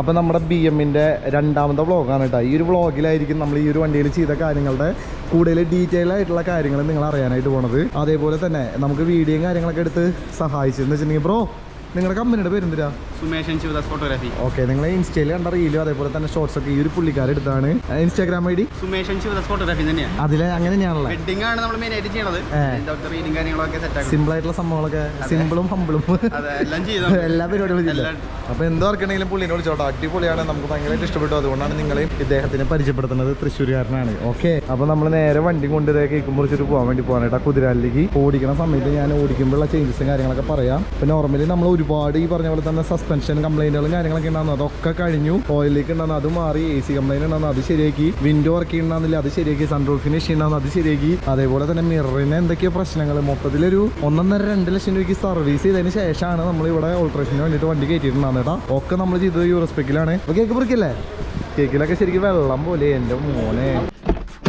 അപ്പോൾ നമ്മുടെ ബി എമ്മിന്റെ രണ്ടാമത്തെ വ്ളോഗാണ് കേട്ടോ ഈ ഒരു വ്ളോഗിലായിരിക്കും നമ്മൾ ഈ ഒരു വണ്ടിയിൽ ചെയ്ത കാര്യങ്ങളുടെ കൂടുതൽ ഡീറ്റെയിൽ ആയിട്ടുള്ള കാര്യങ്ങൾ നിങ്ങൾ അറിയാനായിട്ട് പോണത്. അതേപോലെ തന്നെ നമുക്ക് വീഡിയോയും കാര്യങ്ങളൊക്കെ എടുത്ത് സഹായിച്ചെന്ന് വെച്ചിട്ടുണ്ടെങ്കിൽ ബ്രോ നിങ്ങളുടെ കമ്പനിയുടെ പേര് എന്തിനാ സുമേഷൻ ശിവദാസ് ഫോട്ടോഗ്രാഫി ഓക്കെ നിങ്ങൾ ഇൻസ്റ്റയിൽ കണ്ട റീലും അതേപോലെ തന്നെ ഷോർട്സ് ഒക്കെ ഈ ഒരു പുള്ളിക്കാരെടുത്താണ് Instagram I D? Sumeshan Shivadas photography തന്നെയാണ് അതിലെ അങ്ങനെ തന്നെയാണല്ലോ. വെഡിങ് ആണ് നമ്മൾ മെയിൻ ആയിട്ട് ചെയ്യണത്. ഡോക്ടർ റീഡിങ് കാര്യങ്ങളൊക്കെ സെറ്റ് ആക്കും സിമ്പിൾ ആയിട്ടുള്ള സംഭവങ്ങളൊക്കെ. സിമ്പിളും ഹമ്പിളും എല്ലാം പരിപാടികളും. അപ്പൊ എന്തോ വർക്കണെങ്കിലും പുള്ളിനെ വിളിച്ചോട്ടോ. അടിപൊളിയാണ്. നമുക്ക് ഭയങ്കരമായിട്ട് ഇഷ്ടപ്പെട്ടു. അതുകൊണ്ടാണ് നിങ്ങളെയും ഇദ്ദേഹത്തിനെ പരിചയപ്പെടുത്തുന്നത്. തൃശ്ശൂരുകാരനാണ്. ഓക്കെ. അപ്പൊ നമ്മൾ നേരെ വണ്ടി കൊണ്ട് ഇതേ കേക്കും മുറിച്ചിട്ട് പോകാൻ വേണ്ടി പോകാനായിട്ട് കുതിരാലിലേക്ക് ഓടിക്കണ സമയത്ത് ഞാൻ ഓടിക്കുമ്പോഴുള്ള ചേഞ്ചസും കാര്യങ്ങളൊക്കെ പറയാം. ഇപ്പൊ നോർമലി നമ്മൾ ഒരുപാട് ഈ പറഞ്ഞ പോലെ തന്നെ സസ്പെൻഷൻ കംപ്ലൈന്റുകളും കാര്യങ്ങളൊക്കെ ഉണ്ടാകുന്നു അതൊക്കെ കഴിഞ്ഞു. ഓയിലേക്ക് ഉണ്ടാകുന്നു അത് മാറി. എ സി കംപ്ലൈൻ ഉണ്ടാകുന്നു അത് ശരിയാക്കി. വിൻഡോ വർക്ക് ഉണ്ടാകുന്നില്ല അത് ശരിയാക്കി. സൺറൂഫ് ഫിനിഷ് ഉണ്ടാകുന്നു അത് ശരിയാക്കി. അതേപോലെ തന്നെ മിററിന് എന്തൊക്കെയോ പ്രശ്നങ്ങൾ മൊത്തത്തിലൊരു ഒന്നൊന്നര രണ്ട് ലക്ഷം രൂപയ്ക്ക് സർവീസ് ചെയ്തതിന് ശേഷമാണ് നമ്മൾ ഇവിടെ ഓൾട്രേഷന് വേണ്ടിയിട്ട് വണ്ടി കയറ്റിയിട്ടുണ്ടാകുന്നത് കേട്ടോ. ഒക്കെ നമ്മൾ ചെയ്തത് യൂറോസ്പെക്കിലാണ് കേക്ക് മുറിക്കില്ലേ? കേക്കിലൊക്കെ ശരിക്കും വെള്ളം പോലെ. എന്റെ മോനെ.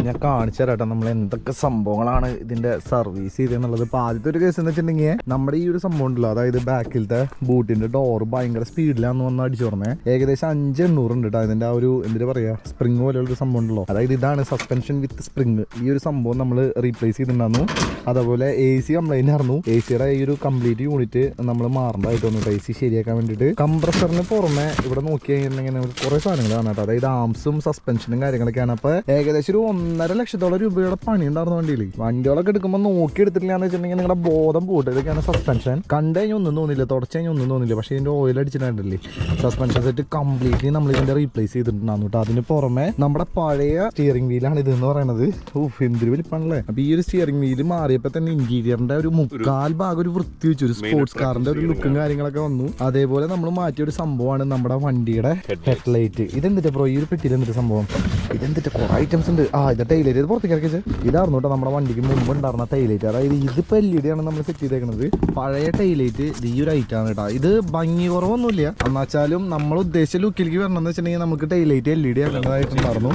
ഞാൻ കാണിച്ചു തരാം കേട്ടോ നമ്മൾ എന്തൊക്കെ സംഭവങ്ങളാണ് ഇതിന്റെ സർവീസ് ചെയ്തെന്നുള്ളത് ഇപ്പൊ ആദ്യത്തെ ഒരു കേസ് എന്ന് വെച്ചിട്ടുണ്ടെങ്കിൽ നമ്മുടെ ഈ ഒരു സംഭവം ഉണ്ടല്ലോ. അതായത് ബാക്കിലത്തെ ബൂട്ടിന്റെ ഡോർ ഭയങ്കര സ്പീഡിലാന്ന് വന്ന് അടിച്ചു ഏകദേശം അഞ്ച് എണ്ണൂറ് ഉണ്ട് കേട്ടോ. അതിന്റെ ആ ഒരു എന്തിനാ പറയാ സ്പ്രിങ് പോലെയുള്ള സംഭവം ഉണ്ടല്ലോ. അതായത് ഇതാണ് സസ്പെൻഷൻ വിത്ത് സ്പ്രിങ് ഈ ഒരു സംഭവം നമ്മൾ റീപ്ലേസ് ചെയ്തിട്ടുണ്ടായിരുന്നു. അതേപോലെ എ സി കംപ്ലൈന്റ് ആയിരുന്നു. എ സിയുടെ ഈ ഒരു കംപ്ലീറ്റ് യൂണിറ്റ് നമ്മൾ മാറേണ്ടതായിട്ട് വന്നു എ സി ശരിയാക്കാൻ വേണ്ടിയിട്ട്. കംപ്രസറിന് പുറമെ ഇവിടെ നോക്കി കഴിഞ്ഞിട്ടുണ്ടെങ്കിൽ നമുക്ക് കുറേ സാധനങ്ങൾ കാണാം അതായത് ആംസും സസ്പെൻഷനും കാര്യങ്ങളൊക്കെയാണ്. അപ്പൊ ഏകദേശം ഒരു ഒന്നര ലക്ഷത്തോളം രൂപയുടെ പണി ഉണ്ടായിരുന്നു വണ്ടിയിൽ വണ്ടികളൊക്കെ എടുക്കുമ്പോൾ നോക്കി എടുത്തിട്ടില്ല എന്ന് വെച്ചിട്ടുണ്ടെങ്കിൽ നിങ്ങളുടെ ബോധം പോയിട്ട് ഇതൊക്കെയാണ് സസ്പെൻഷൻ കണ്ടു കഴിഞ്ഞാൽ ഒന്നും തോന്നില്ല. തുടച്ചു കഴിഞ്ഞാൽ ഒന്നും തോന്നില്ല. പക്ഷേ ഇതിന്റെ ഓയിൽ അടിച്ചിട്ടുണ്ടല്ലേ സസ്പെൻഷൻ സെറ്റ് കംപ്ലീറ്റ്ലി നമ്മൾ ഇതിന്റെ റീപ്ലേസ് ചെയ്തിട്ടുണ്ടായിരുന്നു കേട്ടോ. അതിന് പുറമെ നമ്മുടെ പഴയ സ്റ്റിയറിംഗ് വീലാണ് ഇത് എന്ന് പറയുന്നത് ഊഫ് എന്തൊരു വലിപ്പാണല്ലേ അപ്പൊ ഈ ഒരു സ്റ്റിയറിംഗ് വീൽ മാറിയപ്പോ തന്നെ ഇന്റീരിയറിന്റെ ഒരു മുക്കാൽ ഭാഗം ഒരു വൃത്തി വെച്ചു. ഒരു സ്പോർട്സ് കാറിന്റെ ഒരു ലുക്കും കാര്യങ്ങളൊക്കെ വന്നു. അതേപോലെ നമ്മൾ മാറ്റിയ ഒരു സംഭവമാണ് നമ്മുടെ വണ്ടിയുടെ ഹെഡ്ലൈറ്റ് ഇതെന്തിട്ട് ബ്രോ ഈ ഒരു പെട്ടിയിൽ എന്തിട്ട് സംഭവം? ഇതെന്തിട്ട് കുറെ ഐറ്റംസ് ഉണ്ട്. ആ ഇത് ടൈലൈറ്റ് ഇത് പുറത്തേക്ക് ഇറക്കി വെച്ചേ. ഇതായിരുന്നു കേട്ടോ നമ്മുടെ വണ്ടിക്ക് മുമ്പ് ഉണ്ടായിരുന്ന ടൈലൈറ്റ് അതായത് ഇതിപ്പോൾ എൽ ഇ ഡി ആണ് നമ്മൾ സെറ്റ് ചെയ്തേക്കുന്നത് പഴയ ടൈലൈറ്റ് ഈ ഒരു ഐറ്റം ആണ് കേട്ടോ ഇത് ഭംഗി കുറവൊന്നുമില്ല. എന്നുവെച്ചാലും നമ്മൾ ഉദ്ദേശിച്ച ലുക്കിലേക്ക് വരണം എന്ന് വെച്ചിട്ടുണ്ടെങ്കിൽ നമുക്ക് ടൈലൈറ്റ് എൽ ഇ ഡി ആക്കേണ്ടതായിട്ടുണ്ടായിരുന്നു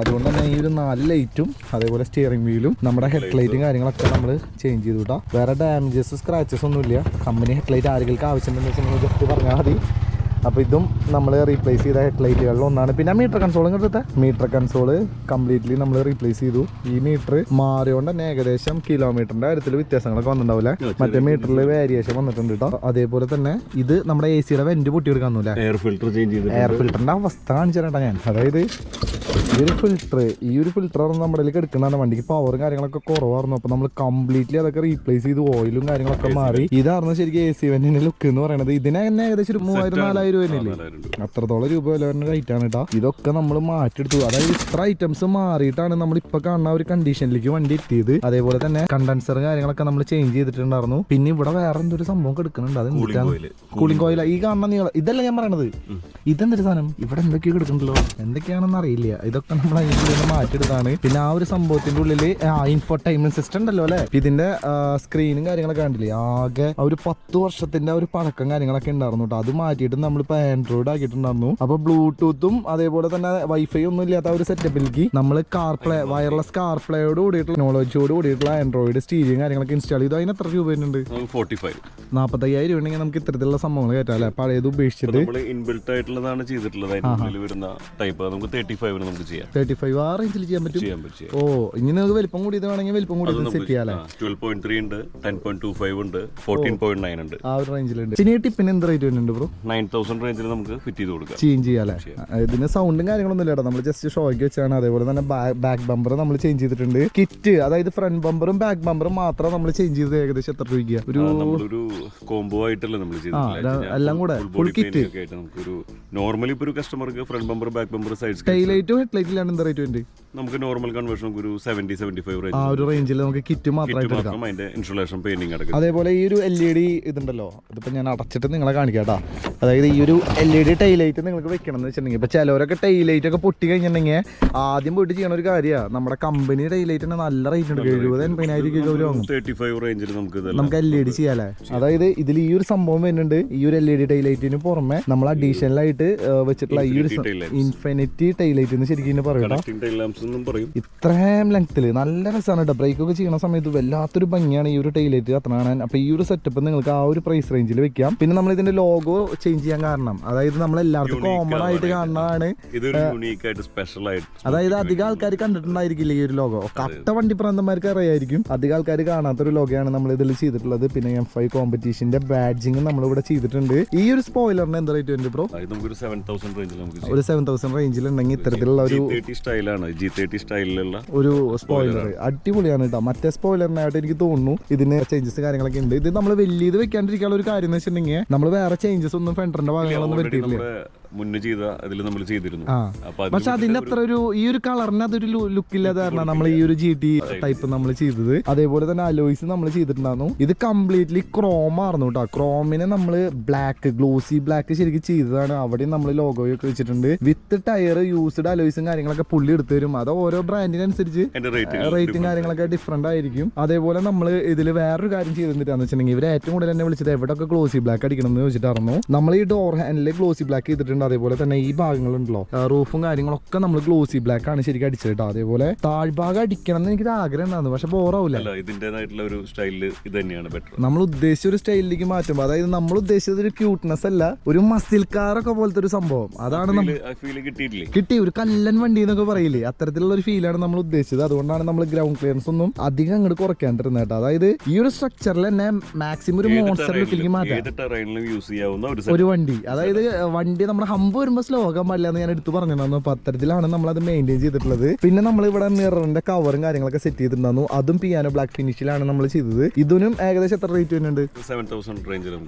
അതുകൊണ്ട് തന്നെ ഈ ഒരു നാല് ലൈറ്റും അതേപോലെ സ്റ്റിയറിംഗ് വീലും നമ്മുടെ ഹെഡ് ലൈറ്റും കാര്യങ്ങളൊക്കെ നമ്മൾ ചേഞ്ച് ചെയ്തു കേട്ടോ വേറെ ഡാമേജസ് സ്ക്രാച്ചസ് ഒന്നുമില്ല. കമ്പനി ഹെഡ് ലൈറ്റ് ആരെങ്കിലും ആവശ്യമുണ്ടെന്ന് വെച്ചിട്ടുണ്ടെങ്കിൽ ജസ്റ്റ് പറഞ്ഞാൽ മതി. അപ്പോൾ ഇതും നമ്മൾ റീപ്ലേസ് ചെയ്ത ഹെഡ് ലൈറ്റുകളിൽ ഒന്നാണ്. പിന്നെ മീറ്റർ കൺസോളും കിട്ടത്തെ മീറ്റർ കൺസോൾ കംപ്ലീറ്റ്ലി നമ്മൾ റീപ്ലേസ് ചെയ്തു. ഈ മീറ്റർ മാറിയോണ്ട് തന്നെ ഏകദേശം കിലോമീറ്ററിന്റെ കാര്യത്തിൽ വ്യത്യാസങ്ങളൊക്കെ വന്നിട്ടുണ്ടാവില്ല? മറ്റേ മീറ്ററിൽ വേരിയേഷൻ വന്നിട്ടുണ്ട് കേട്ടോ അതേപോലെ തന്നെ ഇത് നമ്മുടെ എ സിയുടെ വെന്റ് പൊട്ടിയെടുക്കാന്നൂല്ലേ എയർ ഫിൽറ്റർ ചേഞ്ച് ചെയ്ത് എയർ ഫിൽറ്ററിന്റെ അവസ്ഥ കാണിച്ചു തരട്ടാ ഞാൻ. അതായത് ഈ ഒരു ഫിൽറ്റർ ഈ ഒരു ഫിൽറ്റർ നമ്മുടെ എടുക്കുന്നതാണ്. എടുക്കണതാണ് വണ്ടിക്ക് പവറും കാര്യങ്ങളൊക്കെ കുറവായിരുന്നു. അപ്പൊ നമ്മൾ കംപ്ലീറ്റ്ലി അതൊക്കെ റീപ്ലേസ് ചെയ്ത് ഓയിലും കാര്യങ്ങളൊക്കെ മാറി. ഇതായിരുന്നു ശരിക്കും എ സി വെന്റിന്റെ ലുക്ക് എന്ന് പറയുന്നത്. ഇതിനെ തന്നെ ഏകദേശം ഒരു മൂവായിരം നാലായിരം രൂപ തന്നെയില്ലേ? അത്രത്തോളം രൂപ വില വരുന്ന റേറ്റ് ആണ് കേട്ടോ ഇതൊക്കെ നമ്മൾ മാറ്റിയെടുത്തു. അതായത് ഇത്ര ഐറ്റംസ് മാറിയിട്ടാണ് നമ്മൾ ഇപ്പൊ കാണുന്ന ഒരു കണ്ടീഷനിലേക്ക് വണ്ടി എത്തിയത്. അതേപോലെ തന്നെ കണ്ടൻസർ കാര്യങ്ങളൊക്കെ നമ്മൾ ചേഞ്ച് ചെയ്തിട്ടുണ്ടായിരുന്നു. പിന്നെ ഇവിടെ വേറെ എന്തൊരു സംഭവം കിടക്കുന്നുണ്ട്. അത്. കൂളിംഗ് കോയില ഈ കാണുന്ന നീളം. ഇതല്ല ഞാൻ പറയണത്? ഇതെന്തൊരു സാധനം? ഇവിടെ എന്തൊക്കെയോ കിടക്കുന്നുണ്ടല്ലോ. എന്തൊക്കെയാണെന്ന് അറിയില്ല. ഇതൊക്കെ നമ്മൾ അതിന്റെ ഉള്ളിൽ മാറ്റിയെടുത്താണ് പിന്നെ ആ ഒരു സംഭവത്തിന്റെ ഉള്ളിൽ ഇൻഫോർടൈൻമെന്റ് സിസ്റ്റം ഉണ്ടല്ലോ അല്ലെ? ഇതിന്റെ സ്ക്രീനും കാര്യങ്ങളൊക്കെ കണ്ടില്ലേ? ആകെ ഒരു പത്ത് വർഷത്തിന്റെ ഒരു പഴക്കം കാര്യങ്ങളൊക്കെ ഉണ്ടായിരുന്നു കേട്ടോ അത് മാറ്റിയിട്ട് നമ്മളിപ്പോ ആൻഡ്രോയിഡ് ആക്കിയിട്ടുണ്ടായിരുന്നു. അപ്പൊ ബ്ലൂടൂത്തും അതേപോലെ തന്നെ വൈഫൈ ഒന്നും ഇല്ലാത്ത ഒരു സെറ്റപ്പിലേക്ക് നമ്മൾ കാർപ്ലേ വയർലെസ് കാർപ്ലേയോട് കൂടിയിട്ടുള്ള ടെക്നോളജിയോട് കൂടിയിട്ടുള്ള ആൻഡ്രോയിഡ് സ്റ്റീരിയും കാര്യങ്ങളൊക്കെ ഇൻസ്റ്റാൾ ചെയ്തു. അതിന് എത്ര രൂപ വരുന്നുണ്ട്? ഫോർട്ടി ഫൈവ് നാൽപ്പത്തയ്യായിരം രൂപ ഉണ്ടെങ്കിൽ നമുക്ക് ഇത്തരത്തിലുള്ള സംഭവങ്ങൾ കയറ്റാം അല്ലെ? പഴയത് ഉപേക്ഷിച്ചിട്ട്. ഇൻബിൽട്ട് ആയിട്ടുള്ളതാണ് ചെയ്തിട്ടുള്ളത്. വരുന്ന ടൈപ്പ് നമുക്ക് തേർട്ടി നമുക്ക് ചെയ്യാം. തേർട്ടി ഫൈവ് ആ റേഞ്ചിൽ ചെയ്യാൻ പറ്റും? ഓ ഇനി നിങ്ങൾക്ക് വലിപ്പം കൂടി ഇത് വേണമെങ്കിൽ വലിപ്പം കൂടി സെറ്റ് ചെയ്യാം അല്ലേ? ട്വൽവ് പോയിന്റ് ത്രീ ഉണ്ട് ടെൻ പോയിന്റ് ടു ഫൈവ് ഉണ്ട് ഫോർട്ടീൻ പോയിന്റ് നയൻ ഉണ്ട്. ആ ഒരു റേഞ്ചിലുണ്ട് പിന്നെ ടിപ്പിന് എന്ത് റേറ്റ് വരുന്നുണ്ട് ബ്രോ നയൻ തൗസൻഡ് റേഞ്ചിൽ നമുക്ക് ഫിറ്റ് ചെയ്ത് കൊടുക്കാം. ചേഞ്ച് ചെയ്യാല്ലേ ഇതിന് സൗണ്ടും കാര്യങ്ങളൊന്നും ഇല്ല നമ്മൾ ജസ്റ്റ് ഷോയ്ക്ക് വെച്ചാണ്. അതേപോലെ തന്നെ ബാക്ക് ബമ്പർ നമ്മൾ ചേഞ്ച് ചെയ്തിട്ടുണ്ട്. കിറ്റ് അതായത് ഫ്രണ്ട് ബമ്പറും ബാക്ക് ബമ്പറും മാത്രം നമ്മൾ ചേഞ്ച് ചെയ്തത് ഏകദേശം എത്ര രൂപയ്ക്ക്? ഒരു കോംബോ ആയിട്ടല്ലേ നമ്മൾ എല്ലാം കൂടെ. ഫുൾ കിറ്റ് നോർമലി ഇപ്പോൾ ഒരു കസ്റ്റമർക്ക് front bumper back bumper side headlight head ലൈറ്റിലാണ് എന്താ റേറ്റ് വരുന്നത്? നമുക്ക് നോർമൽ കൺവേർഷൻ ഒരു സെവന്റി സെവന്റി ഫൈവ് ആ ഒരു റേഞ്ചിൽ നമുക്ക് കിറ്റ് മാത്രമായിട്ട് എടുക്കാം. അതിന്റെ ഇൻസ്റ്റലേഷൻ പെയിന്റിംഗ് അടക്കം. അതേപോലെ ഈ ഒരു എൽ ഇ ഡി ഇതുണ്ടല്ലോ. ഇതിപ്പോൾ ഞാൻ അടച്ചിട്ട് നിങ്ങളെ കാണിക്കാം കേട്ടോ അതായത് ഈ ഒരു എൽ ഇ ഡി ടൈലൈറ്റ് നിങ്ങൾക്ക് വെക്കണം എന്ന് വെച്ചിട്ടുണ്ടെങ്കിൽ ഇപ്പോൾ ചിലവരൊക്കെ ടൈലൈറ്റ് ഒക്കെ പൊട്ടി കഴിഞ്ഞിട്ടുണ്ടെങ്കിൽ ആദ്യം പോയിട്ട് ചെയ്യണ ഒരു കാര്യമാണ് നമ്മുടെ കമ്പനി ടൈലൈറ്റിന് നല്ല റേറ്റ് ഉണ്ട്. എഴുപത് എൺപതിനായിരം ഒരു വാങ്ങും തേർട്ടി ഫൈവ് റേഞ്ചിൽ നമുക്ക് നമുക്ക് എൽ ഇ ഡി ചെയ്യാല്ലേ അതായത് ഇതിൽ ഈ ഒരു സംഭവം വരുന്നുണ്ട്. ഈ ഒരു എൽ ഇ ഡി ടൈലൈറ്റിന് പുറമെ നമ്മൾ അഡീഷണൽ ആയിട്ട് വെച്ചിട്ടുള്ള ഈ ഒരു. ഇൻഫിനിറ്റി ടൈലൈറ്റ് എന്ന് ശരിക്കും ഇതിനെ എന്നും പറയും. ഇത്രയും ലെങ്ത്തിൽ നല്ല രസമാണ് കേട്ടോ ബ്രേക്ക് ഒക്കെ ചെയ്യണ സമയത്ത് വല്ലാത്തൊരു ഭംഗിയാണ് ഈ ഒരു ടൈലേറ്റ് അത്ര കാണാൻ. അപ്പോൾ ഈ ഒരു സെറ്റപ്പ് നിങ്ങൾക്ക് ആ ഒരു പ്രൈസ് റേഞ്ചിൽ വെക്കാം. പിന്നെ നമ്മൾ ഇതിന്റെ ലോഗോ ചേഞ്ച് ചെയ്യാൻ കാരണം അതായത് നമ്മൾ എല്ലാവർക്കും കോമൺ ആയിട്ട്. കാണുന്നതാണ് അതായത് അധികം ആൾക്കാർ കണ്ടിട്ടുണ്ടായിരിക്കില്ല ഈ ഒരു ലോഗോ കട്ട വണ്ടി പ്രാന്തന്മാർക്ക് അറിയായിരിക്കും. അധികം ആൾക്കാർ കാണാത്തൊരു ലോഗോയാണ് നമ്മൾ ഇതിൽ ചെയ്തിട്ടുള്ളത്. പിന്നെ എം ഫൈവ് കോമ്പറ്റീഷന്റെ ബാഡ്ജിങ് നമ്മളിവിടെ ചെയ്തിട്ടുണ്ട്. ഈ ഒരു സ്പോയിലറിന് എന്താ റേറ്റ് വരുന്നത് ബ്രോ? ഒരു സെവൻ തൗസൻഡ് റേഞ്ചിൽ ഉണ്ടെങ്കിൽ ഇത്തരത്തിലുള്ള ഒരു സ്റ്റൈലാണ് ജി തേർട്ടി സ്റ്റൈലിലുള്ള ഒരു സ്പോയിലർ അടിപൊളിയാണ് കേട്ടോ. മറ്റേ സ്പോയിലറിനായിട്ട് എനിക്ക് തോന്നുന്നു ഇതിന് ചേഞ്ചസ് കാര്യങ്ങളൊക്കെ ഉണ്ട്. ഇത് നമ്മൾ വലിയത് വെക്കാണ്ടിരിക്കാനുള്ള ഒരു കാര്യം എന്ന് വെച്ചിട്ടുണ്ടെങ്കിൽ നമ്മൾ വേറെ ചേഞ്ചസ് ഒന്നും ഫെൻഡറിന്റെ ഭാഗങ്ങളൊന്നും നമ്മുടെ മുന്നേ ചെയ്ത അതിൽ നമ്മൾ ചെയ്തിരുന്നു. പക്ഷെ അതിന്റെ അത്ര ഒരു ഈ ഒരു കളറിന് അതൊരു ലുക്ക് ഇല്ലാതെ കാരണം നമ്മൾ ഈ ഒരു ജി ടി ടൈപ്പ് നമ്മൾ ചെയ്തത്. അതേപോലെ തന്നെ അലോയ്സ് നമ്മൾ ചെയ്തിട്ടുണ്ടായിരുന്നു. ഇത് കംപ്ലീറ്റ്ലി ക്രോം ആയിരുന്നു കേട്ടോ ക്രോമിനെ നമ്മൾ ബ്ലാക്ക് ഗ്ലോസി ബ്ലാക്ക് ശരിക്കും ചെയ്തതാണ്. അവിടെയും നമ്മൾ ലോഗോയൊക്കെ വെച്ചിട്ടുണ്ട്. വിത്ത് ടയർ യൂസ്ഡ് അലോയ്സും കാര്യങ്ങളൊക്കെ പുള്ളി എടുത്തു തരും. അത് ഓരോ ബ്രാൻഡിനനുസരിച്ച് റേറ്റും കാര്യങ്ങളൊക്കെ ഡിഫറെന്റ് ആയിരിക്കും. അതേപോലെ നമ്മൾ ഇതിൽ വേറൊരു കാര്യം ചെയ്തിട്ടാന്ന് വെച്ചിട്ടുണ്ടെങ്കിൽ ഇവർ ഏറ്റവും കൂടുതൽ എന്നെ വിളിച്ചത് എവിടെയൊക്കെ ഗ്ലോസി ബ്ലാക്ക് അടിക്കണം എന്ന് ചോദിച്ചിട്ടായിരുന്നു. നമ്മൾ ഈ ഡോർ ഹാൻഡിൽ ഗ്ലോസി ബ്ലാക്ക് ചെയ്തിട്ടുണ്ട്. അതേപോലെ തന്നെ ഈ ഭാഗങ്ങളുണ്ടല്ലോ. റൂഫും കാര്യങ്ങളൊക്കെ നമ്മൾ ഗ്ലോസി ബ്ലാക്ക് ആണ് ശരിക്കും അടിച്ചത് കേട്ടോ അതേപോലെ താഴ്ഭാഗം അടിക്കണം എന്ന് എനിക്ക് ആഗ്രഹം ഉണ്ടായിരുന്നു. പക്ഷെ ബോറാവില്ല ഒരു സ്റ്റൈലിൽ ഇത് തന്നെയാണ് ബെറ്റർ നമ്മൾ ഉദ്ദേശിച്ച ഒരു സ്റ്റൈലിലേക്ക് മാറ്റുമ്പോൾ അതായത് നമ്മൾ ഉദ്ദേശിച്ചത് ഒരു ക്യൂട്ട്നെസ് അല്ല ഒരു മസിൽ കാറൊക്കെ പോലത്തെ ഒരു സംഭവം. അതാണ് നമ്മൾ കിട്ടി ഒരു കല്ലൻ വണ്ടി എന്നൊക്കെ പറയില്ലേ? അത്തരത്തിലുള്ള ഒരു ഫീലാണ് നമ്മൾ ഉദ്ദേശിച്ചത്. അതുകൊണ്ടാണ് നമ്മൾ ഗ്രൗണ്ട് ക്ലിയറൻസ് ഒന്നും അധികം അങ്ങോട്ട് കുറയ്ക്കാണ്ടിരുന്നത് കേട്ടോ അതായത് ഈ ഒരു സ്ട്രക്ചറിൽ തന്നെ മാക്സിമം ഒരു മോൺസ്റ്റർ ലുക്കിലേക്ക് മാറ്റാം. ഒരു ഒരു വണ്ടി. അതായത് വണ്ടി നമ്മുടെ ഹമ്പ് വരുമ്പോൾ സ്ലോ പാടില്ല എന്ന് ഞാൻ എടുത്തു പറഞ്ഞിട്ടുണ്ടായിരുന്നു അപ്പൊ അത്തരത്തിലാണ് നമ്മൾ അത് മെയിന്റെയിൻ ചെയ്തിട്ടുള്ളത്. പിന്നെ നമ്മൾ ഇവിടെ മിററിന്റെ കവറും കാര്യങ്ങളൊക്കെ സെറ്റ് ചെയ്തിട്ടുണ്ടായിരുന്നു. അതും പിയാനോ ബ്ലാക്ക് ഫിനിഷിലാണ് നമ്മൾ ചെയ്തത്. ഇതിനും ഏകദേശം എത്ര റേറ്റ് വരുന്നുണ്ട്?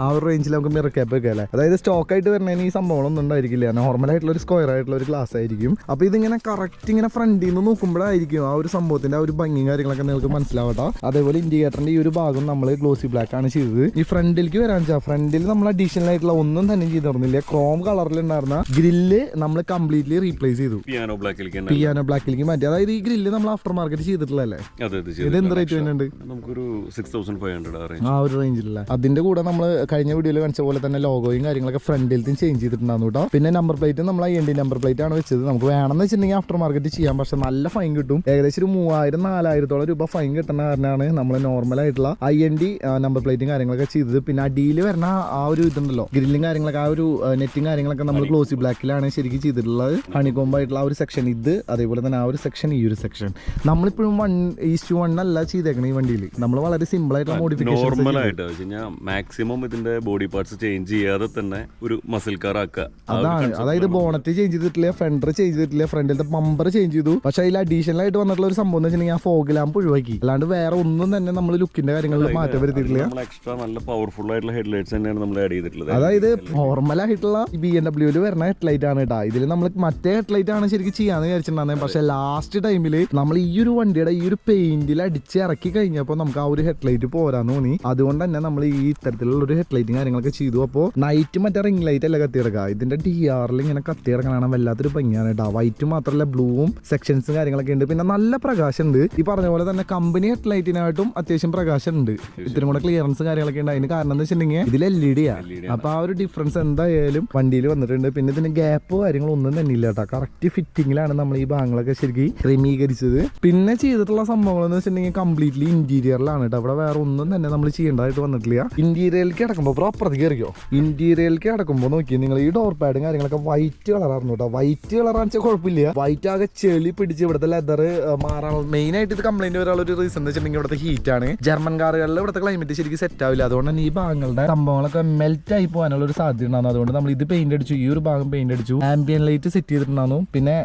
ആ ഒരു റേഞ്ചിൽ നമുക്ക് മിറർ ക്യാപ്പ് വെക്കാം അല്ലേ അതായത് സ്റ്റോക്ക് ആയിട്ട് വരുന്നതിന് ഈ സംഭവങ്ങളൊന്നും ഉണ്ടായിരിക്കില്ല. നോർമൽ ആയിട്ടുള്ള ഒരു സ്ക്വയർ ആയിട്ടുള്ള ഒരു ഗ്ലാസ് ആയിരിക്കും. അപ്പൊ ഇതിങ്ങനെ കറക്റ്റ് ഇങ്ങനെ ഫ്രണ്ടിൽ നിന്ന് നോക്കുമ്പോഴായിരിക്കും ആ ഒരു സംഭവത്തിന്റെ ആ ഒരു ഭംഗിയും കാര്യങ്ങളൊക്കെ നിങ്ങൾക്ക് മനസ്സിലാവട്ടെ. അതേപോലെ ഇൻഡിക്കേറ്ററിന്റെ ഈ ഒരു ഭാഗം നമ്മൾ ഗ്ലോസി ബ്ലാക്ക് ആണ് ചെയ്തത്. ഈ ഫ്രണ്ടിലേക്ക് വരാൻ വെച്ചാൽ ഫ്രണ്ടിൽ നമ്മൾ അഡീഷണൽ ആയിട്ടുള്ള ഒന്നും തന്നെ ചെയ്തിരുന്നില്ല. ക്രോം കളറിൽ ഉണ്ടായിരുന്ന ഗ്രില്ല് നമ്മൾ കംപ്ലീറ്റ്ലി റീപ്ലേസ് ചെയ്തു. പിയാനോ ബ്ലാക്കിലേക്ക് പിയാനോ ബ്ലാക്കിലേക്ക് മാറ്റി. അതായത് ഈ ഗ്രില്ല് നമ്മൾ ആഫ്റ്റർ മാർക്കറ്റ് ചെയ്തിട്ടുള്ളതല്ലേ അതെ ഇത് എന്ത് റേറ്റ് വരുന്നുണ്ട്? നമുക്കൊരു സിക്സ് തൗസൻഡ് ഫൈവ് ഹൺഡ്രഡ് ആ ഒരു റേഞ്ചിലല്ല അതിന്റെ കൂടെ നമ്മൾ കഴിഞ്ഞ വീഡിയോയിൽ കാണിച്ച പോലെ തന്നെ ലോഗോയും കാര്യങ്ങളൊക്കെ ഫ്രണ്ടിലത്തും ചേഞ്ച് ചെയ്തിട്ടുണ്ടായിരുന്നു കേട്ടോ. പിന്നെ നമ്പർ പ്ലേറ്റ് നമ്മൾ I N D number plate ആണ് വെച്ചത്. നമുക്ക് വേണമെന്ന് വെച്ചിട്ടുണ്ടെങ്കിൽ ആഫ്റ്റർ മാർക്കറ്റ് ചെയ്യാം. പക്ഷെ നല്ല ഫൈൻ കിട്ടും. ഏകദേശം ഒരു മൂവായിരം നാലായിരത്തോളം രൂപ ഫൈൻ കിട്ടുന്ന കാരണമാണ് നമ്മൾ നോർമൽ ആയിട്ടുള്ള ഐ എൻ ഡി നമ്പർ പ്ലേറ്റും കാര്യങ്ങളൊക്കെ ചെയ്തത്. പിന്നെ അടിയിൽ വരുന്ന ആ ഒരു ഇതുണ്ടല്ലോ ഗ്രില്ലും കാര്യങ്ങളൊക്കെ ആ ഒരു നെറ്റും കാര്യങ്ങളൊക്കെ നമ്മൾ ഗ്ലോസി ബ്ലാക്കിലാണ് ശരിക്കും ചെയ്തിട്ടുള്ളത്. ഹണികോംബ് ആയിട്ടുള്ള ആ ഒരു സെക്ഷൻ ഇത് അതേപോലെ തന്നെ ആ ഒരു സെക്ഷൻ ഈ ഒരു സെക്ഷൻ നമ്മളിപ്പോഴും വൺ ഈസ്റ്റ് വൺ അല്ല ചെയ്തേക്കണം ഈ വണ്ടിയിൽ. നമ്മൾ വളരെ സിമ്പിൾ ആയിട്ടുള്ള മോഡിഫിക്കേഷൻ നോർമൽ ആയിട്ട്. വെച്ച് കഴിഞ്ഞാൽ മാക്സിമം ഇതിന്റെ ബോഡി പാർട്സ് ചേഞ്ച് ചെയ്യാതെ തന്നെ ഒരു മസിൽ കാർ ആക്കുക. അതാണ്. അതായത് ബോണറ്റ് ചേഞ്ച് ചെയ്തിട്ടില്ല ഫെൻഡർ ചേഞ്ച് ചെയ്തിട്ടില്ല ഫ്രണ്ടിലത്തെ മമ്പർ ചേഞ്ച് ചെയ്തു. പക്ഷെ അതിൽ അഡീഷണൽ ആയിട്ട് വന്നിട്ടുള്ള ഒരു സംഭവം എന്ന് വെച്ചിട്ടുണ്ടെങ്കിൽ ആ ഫോഗ് ലാമ്പ് ഒഴിവാക്കി. അല്ലാണ്ട് വേറെ ഒന്നും തന്നെ നമ്മൾ ലുക്കിന്റെ കാര്യങ്ങളിൽ മാറ്റം വരുത്തിയിട്ടില്ല. നമ്മൾ എക്സ്ട്രാ നല്ല പവർഫുൾ ആയിട്ടുള്ള ഹെഡ്ലൈറ്റ്സ് തന്നെയാണ് നമ്മൾ ആഡ് ചെയ്തിട്ടുള്ളത്. അതായത് നോർമൽ ആയിട്ടുള്ള ബി എൻ ഡബ്ല്യൂൽ വരുന്ന ഹെഡ്ലൈറ്റ് ആണ് കേട്ടോ ഇതിൽ നമ്മൾ മറ്റേ ഹെഡ്ലൈറ്റ് ആണ് ശരിക്കും ചെയ്യാന്ന് വിചാരിച്ചിട്ടുണ്ടായിരുന്നത് പക്ഷെ ലാസ്റ്റ് ടൈമിൽ നമ്മൾ ഈ ഒരു വണ്ടിയുടെ ഈ ഒരു പെയിന്റിൽ അടിച്ച് ഇറക്കി കഴിഞ്ഞപ്പോൾ നമുക്ക് ആ ഒരു ഹെഡ്ലൈറ്റ് പോരാന്ന് തോന്നി. അതുകൊണ്ട് തന്നെ നമ്മൾ ഈ ഇത്തരത്തിലുള്ള ഒരു ഹെഡ്ലൈറ്റും കാര്യങ്ങളൊക്കെ ചെയ്തു. അപ്പോൾ നൈറ്റ് മറ്റേ റിംഗ് ലൈറ്റ് അല്ല കത്തിയിറക്കുക ഇതിന്റെ ഡി ആറിൽ ഇങ്ങനെ കത്തിയിറക്കാനാണ് വല്ലാത്തൊരു ഭംഗിയാണ് കേട്ടോ വൈറ്റ് മാത്രമല്ല ബ്ലൂവും സെക്ഷൻസും കാര്യങ്ങളൊക്കെ ഉണ്ട്. പിന്നെ നല്ല പ്രകാശം ഉണ്ട് ഈ പറഞ്ഞ പോലെ തന്നെ കമ്പനി ഹെഡ്ലൈറ്റിനായിട്ടും അത്യാവശ്യം പ്രകാശം ഉണ്ട് ഇത്തിരി കൂടെ ക്ലിയറൻസ് കാര്യങ്ങളൊക്കെ ഉണ്ട്. അതിന് കാരണം എന്താ വെച്ചിട്ടുണ്ടെങ്കിൽ ഇതിൽ എൽ ഇ ഡി ആണ്. അപ്പൊ ആ ഒരു ഡിഫറൻസ് എന്തായാലും വണ്ടിയിൽ വന്നിട്ടുണ്ട്. പിന്നെ ഇതിന് ഗ്യാപ്പ് കാര്യങ്ങളോ ഒന്നും തന്നെ ഇല്ല കേട്ടോ കറക്റ്റ് ഫിറ്റിങ്ങിലാണ് നമ്മൾ ഈ ഭാഗങ്ങളൊക്കെ ശരിക്കും ക്രമീകരിച്ചത്. പിന്നെ ചെയ്തിട്ടുള്ള സംഭവങ്ങൾ എന്ന് വെച്ചിട്ടുണ്ടെങ്കിൽ കംപ്ലീറ്റ്ലി ഇന്റീരിയറിലാണ് കേട്ടോ അവിടെ വേറെ ഒന്നും തന്നെ നമ്മൾ ചെയ്യേണ്ടതായിട്ട് വന്നിട്ടില്ല. ഇന്റീരിയറിലേക്ക് അടക്കുമ്പോൾ അപ്പോൾ അപ്പുറത്തേക്ക് കയറിയോ ഇന്റീരിയറിലേക്ക് അടക്കുമ്പോൾ നോക്കി നിങ്ങൾ ഈ ഡോർ പാഡും കാര്യങ്ങളൊക്കെ വൈറ്റ് കളറായിരുന്നു കേട്ടോ വൈറ്റ് കളറാണെന്ന് വെച്ചാൽ കുഴപ്പമില്ല. വൈറ്റ് ആകെ ചെളി പിടിച്ച് ഇവിടുത്തെ ലെതർ മാറാൻ മെയിൻ ആയിട്ട് ഇത് കംപ്ലൈന്റ് വരാനുള്ള ഒരു റീസൺ എന്ന് വെച്ചിട്ടുണ്ടെങ്കിൽ ഇവിടുത്തെ ഹീറ്റ് ആണ്. ജർമ്മൻ കാറുകളിൽ ഇവിടുത്തെ ക്ലൈമറ്റ് ശരിക്കും സെറ്റ് ആവില്ല. അതുകൊണ്ട് തന്നെ ഈ ഭാഗങ്ങളുടെ സംഭവങ്ങളൊക്കെ മെൽറ്റ് ആയി പോകാനുള്ള ഒരു സാധ്യത ഉണ്ടാകുന്നത് അതുകൊണ്ട് നമ്മൾ ഇത് പെയിന്റ് അടിച്ചു. ഈ ഒരു ഭാഗം പെയിന്റ് അടിച്ചു. ആംബിയൻ ലൈറ്റ് സെറ്റ് ചെയ്തിട്ടുണ്ടായിരുന്നു. പിന്നെ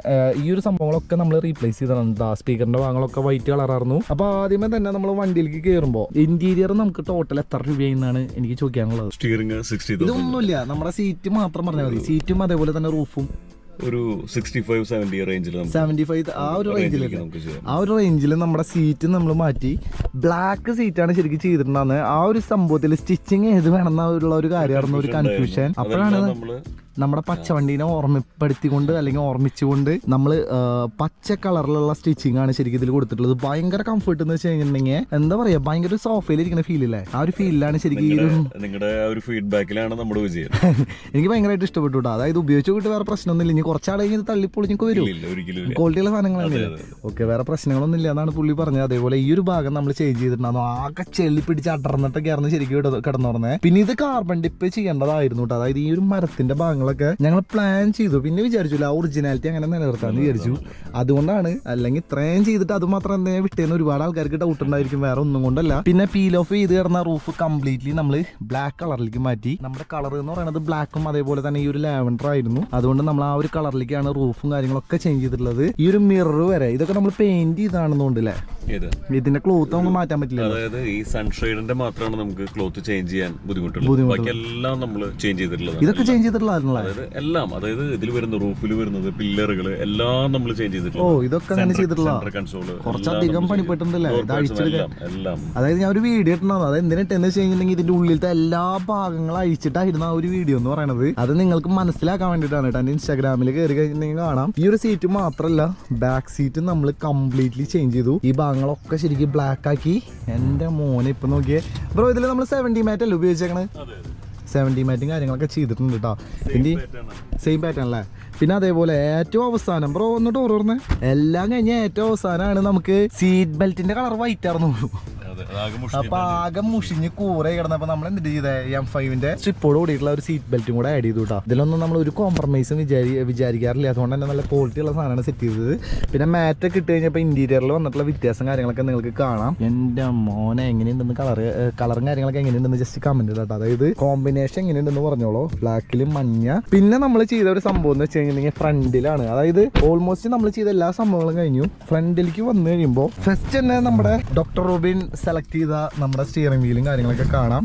ഈ ഒരു സംഭവങ്ങളൊക്കെ നമ്മൾ റീപ്ലേസ് ചെയ്തിട്ടുണ്ട് സ്പീക്കറിന്റെ ഭാഗങ്ങളൊക്കെ വൈറ്റ് കളറായിരുന്നു. അപ്പൊ ആദ്യമേ തന്നെ നമ്മൾ വണ്ടിയിലേക്ക് കയറുമ്പോൾ ഇന്റീരിയർ നമുക്ക് ടോട്ടൽ എത്ര രൂപയെന്നാണ് എനിക്ക് ചോദിക്കാനുള്ളത്. സ്റ്റിയറിംഗ് ഇതൊന്നുമില്ല. നമ്മുടെ സീറ്റ് മാത്രം പറഞ്ഞാൽ മതി. സീറ്റും അതേപോലെ തന്നെ റൂഫും ഒരു സിക്സ്റ്റി ഫൈവ് സെവന്റി റേഞ്ചിൽ ഫൈവ് ആ ഒരു ചെയ്യാം. ആ ഒരു റേഞ്ചിൽ നമ്മുടെ സീറ്റ് നമ്മൾ മാറ്റി ബ്ലാക്ക് സീറ്റാണ് ശരിക്കും ചെയ്തിട്ടുണ്ടെന്ന് ആ ഒരു സംഭവത്തിൽ സ്റ്റിച്ചിങ് ഏത് വേണമെന്നുള്ള ഒരു കാര്യമായിരുന്നു ഒരു കൺഫ്യൂഷൻ അപ്പോഴാണ് നമ്മുടെ പച്ചവണ്ടീനെ ഓർമ്മപ്പെടുത്തിക്കൊണ്ട് അല്ലെങ്കിൽ ഓർമ്മിച്ചുകൊണ്ട് നമ്മൾ പച്ച കളറിലുള്ള സ്റ്റിച്ചിങ് ആണ് ശരിക്കും ഇതിൽ കൊടുത്തിട്ടുള്ളത്. ഭയങ്കര കംഫർട്ട് എന്ന് വെച്ച് കഴിഞ്ഞിട്ടുണ്ടെങ്കിൽ എന്താ പറയാ ഭയങ്കര സോഫയിൽ ഇരിക്കുന്ന ഫീൽ അല്ലേ ആ ഒരു ഫീലിലാണ് ശരിക്കും ഈ നിങ്ങളുടെ ഒരു ഫീഡ്ബാക്കിലാണ് നമ്മുടെ വിജയം. എനിക്ക് ഭയങ്കരമായിട്ട് ഇഷ്ടപ്പെട്ടു കേട്ടോ അതായത് ഉപയോഗിച്ച് കിട്ടി വേറെ പ്രശ്നമൊന്നുമില്ല ഇനി കുറച്ചാൾ കഴിഞ്ഞ് തള്ളിപ്പൊളിഞ്ഞൊക്കെ വരും. ക്വാളിറ്റിയുള്ള സാധനങ്ങളാണ്. ഓക്കെ വേറെ പ്രശ്നങ്ങളൊന്നും ഇല്ല എന്നാണ് പുള്ളി പറഞ്ഞത്. അതേപോലെ ഈ ഒരു ഭാഗം നമ്മൾ ചേഞ്ച് ചെയ്തിട്ടുണ്ടായിരുന്നു. ആകെ ചെള്ളി പിടിച്ച് അടർന്നിട്ടൊക്കെ ആയിരുന്നു ശരിക്കും കിടന്നു പറഞ്ഞത് പിന്നെ ഇത് കാർബൺ ഡിപ്പ് ചെയ്യേണ്ടതായിരുന്നു കേട്ടോ അതായത് ഈ ഒരു മരത്തിന്റെ ഭാഗങ്ങളൊക്കെ ഞങ്ങൾ പ്ലാൻ ചെയ്തു. പിന്നെ വിചാരിച്ചില്ല ആ ഒറിജിനാലിറ്റി അങ്ങനെ നിലനിർത്താന്ന് വിചാരിച്ചു. അതുകൊണ്ടാണ് അല്ലെങ്കിൽ ഇത്രയും ചെയ്തിട്ട് അത് മാത്രം എന്തെങ്കിലും വിട്ടേന്ന് ഒരുപാട് ആൾക്കാർക്ക് ഡൗട്ട് ഉണ്ടായിരിക്കും വേറെ ഒന്നും കൊണ്ടല്ല. പിന്നെ പീൽ ഓഫ് ചെയ്ത് കിടന്ന റൂഫ് കംപ്ലീറ്റ്ലി നമ്മൾ ബ്ലാക്ക് കളറിലേക്ക് മാറ്റി. നമ്മുടെ കളർ എന്ന് പറയുന്നത് ബ്ലാക്കും അതേപോലെ തന്നെ ഈ ഒരു ലാവൻഡർ ആയിരുന്നു. അതുകൊണ്ട് നമ്മൾ ആ ഒരു കളറിലേക്കാണ് റൂഫും കാര്യങ്ങളൊക്കെ ചേഞ്ച് ചെയ്തിട്ടുള്ളത്. ഈ ഒരു മിറർ വരെ ഇതൊക്കെ നമ്മൾ പെയിന്റ് ചെയ്താണെന്നുണ്ടല്ലേ അല്ലേ ഇതിന്റെ ക്ലോത്ത് നമുക്ക് മാറ്റാൻ പറ്റില്ല അതായത് ഈ സൺഷെയ്ഡിന്റെ മാത്രമാണ് നമുക്ക് ക്ലോത്ത് ചേഞ്ച് ചെയ്യാൻ ബുദ്ധിമുട്ടുള്ളത്. ബാക്കി എല്ലാം നമ്മൾ ചേഞ്ച് ചെയ്തിട്ടുള്ളത് ഇതൊക്കെ ചേഞ്ച് ചെയ്തിട്ടുള്ളതാണല്ലേ അതായത് എല്ലാം അതായത് ഇതിൽ വരുന്ന റൂഫിൽ വരുന്നത് പില്ലറുകൾ എല്ലാം നമ്മൾ ചേഞ്ച് ഓ ചെയ്തിട്ടുള്ളത് ഇതൊക്കെ അങ്ങനെ ചെയ്തിട്ടുള്ള കുറച്ചധികം പണിപ്പെട്ടിട്ടുണ്ടല്ലേ ഇത് എല്ലാം അതായത് ഞാൻ ഒരു വീഡിയോ ഇട്ടുണ്ടായിരുന്നു അത് എന്തിനിട്ടെന്ന് വെച്ച് കഴിഞ്ഞിട്ടുണ്ടെങ്കിൽ ഇതിന്റെ ഉള്ളിലത്തെ എല്ലാ ഭാഗങ്ങളും അഴിച്ചിട്ടായിരുന്നു ആ ഒരു വീഡിയോ എന്ന് പറയുന്നത് അത് നിങ്ങൾക്ക് മനസ്സിലാക്കാൻ വേണ്ടിയിട്ടാണ് കേട്ടോ. എന്റെ ഇൻസ്റ്റാഗ്രാമിൽ കയറി കഴിഞ്ഞിട്ടുണ്ടെങ്കിൽ കാണാം. ഈ ഒരു സീറ്റ് മാത്രല്ല ബാക്ക് സീറ്റ് നമ്മൾ കംപ്ലീറ്റ്ലി ചേഞ്ച് ചെയ്തു. ഈ ഭാഗങ്ങളൊക്കെ ശരിക്കും ബ്ലാക്ക് ആക്കി. എന്റെ മോനെ ഇപ്പൊ നോക്കിയേ. ബ്രോ ഇതിൽ നമ്മൾ സെവന്റി മാറ്റല്ലേ ഉപയോഗിച്ചേക്കണേ? സെവന്റി മാറ്റും കാര്യങ്ങളൊക്കെ ചെയ്തിട്ടുണ്ട് കേട്ടോ പിന്നെ സെയിം പാറ്റേൺ അല്ലേ? പിന്നെ അതേപോലെ ഏറ്റവും അവസാനം ബ്രോ എന്നിട്ട് ഓർമ്മ എല്ലാം കഴിഞ്ഞ ഏറ്റവും അവസാനമാണ് നമുക്ക് സീറ്റ് ബെൽറ്റിന്റെ കളർ വൈറ്റ് ആയിരുന്നു അപ്പൊ ആകെ മുഷിഞ്ഞ് കൂറെ കിടന്നപ്പോ നമ്മൾ എന്ത് ചെയ്തേ എം ഫൈവിന്റെ സ്ട്രിപ്പോട് കൂടിയിട്ടുള്ള ഒരു സീറ്റ് ബെൽറ്റും കൂടെ ആഡ് ചെയ്തു കേട്ടോ ഇതിലൊന്നും നമ്മൾ ഒരു കോംപ്രമൈസും വിചാരി വിചാരിക്കാറില്ല. അതുകൊണ്ട് തന്നെ നല്ല ക്വാളിറ്റി ഉള്ള സാധനമാണ് സെറ്റ് ചെയ്തത്. പിന്നെ മാറ്റ് ഒക്കെ ഇട്ട് കഴിഞ്ഞപ്പോൾ ഇന്റീരിയറിൽ വന്നിട്ടുള്ള വ്യത്യാസം കാര്യങ്ങളൊക്കെ നിങ്ങൾക്ക് കാണാം. എന്റെ മോനെ എങ്ങനെയുണ്ടെന്ന് കളർ കളറും കാര്യങ്ങളൊക്കെ എങ്ങനെയുണ്ടെന്ന് ജസ്റ്റ് കമന്റ് കേട്ടോ അതായത് കോമ്പിനേഷൻ എങ്ങനെയുണ്ടെന്ന് പറഞ്ഞോളൂ. ബ്ലാക്കിലും മഞ്ഞ. പിന്നെ നമ്മൾ ചെയ്ത ഒരു സംഭവം എന്ന് വെച്ച് കഴിഞ്ഞിട്ടുണ്ടെങ്കിൽ ഫ്രണ്ടിലാണ് അതായത് ഓൾമോസ്റ്റ് നമ്മൾ ചെയ്ത എല്ലാ സംഭവങ്ങളും കഴിഞ്ഞു. ഫ്രണ്ടിലേക്ക് വന്നു കഴിയുമ്പോൾ ഫസ്റ്റ് തന്നെ നമ്മുടെ ഡോക്ടർ റോബിൻ സെലക്ട് ചെയ്ത നമ്മുടെ സ്റ്റിയറിംഗ് വീലും കാര്യങ്ങളൊക്കെ കാണാം.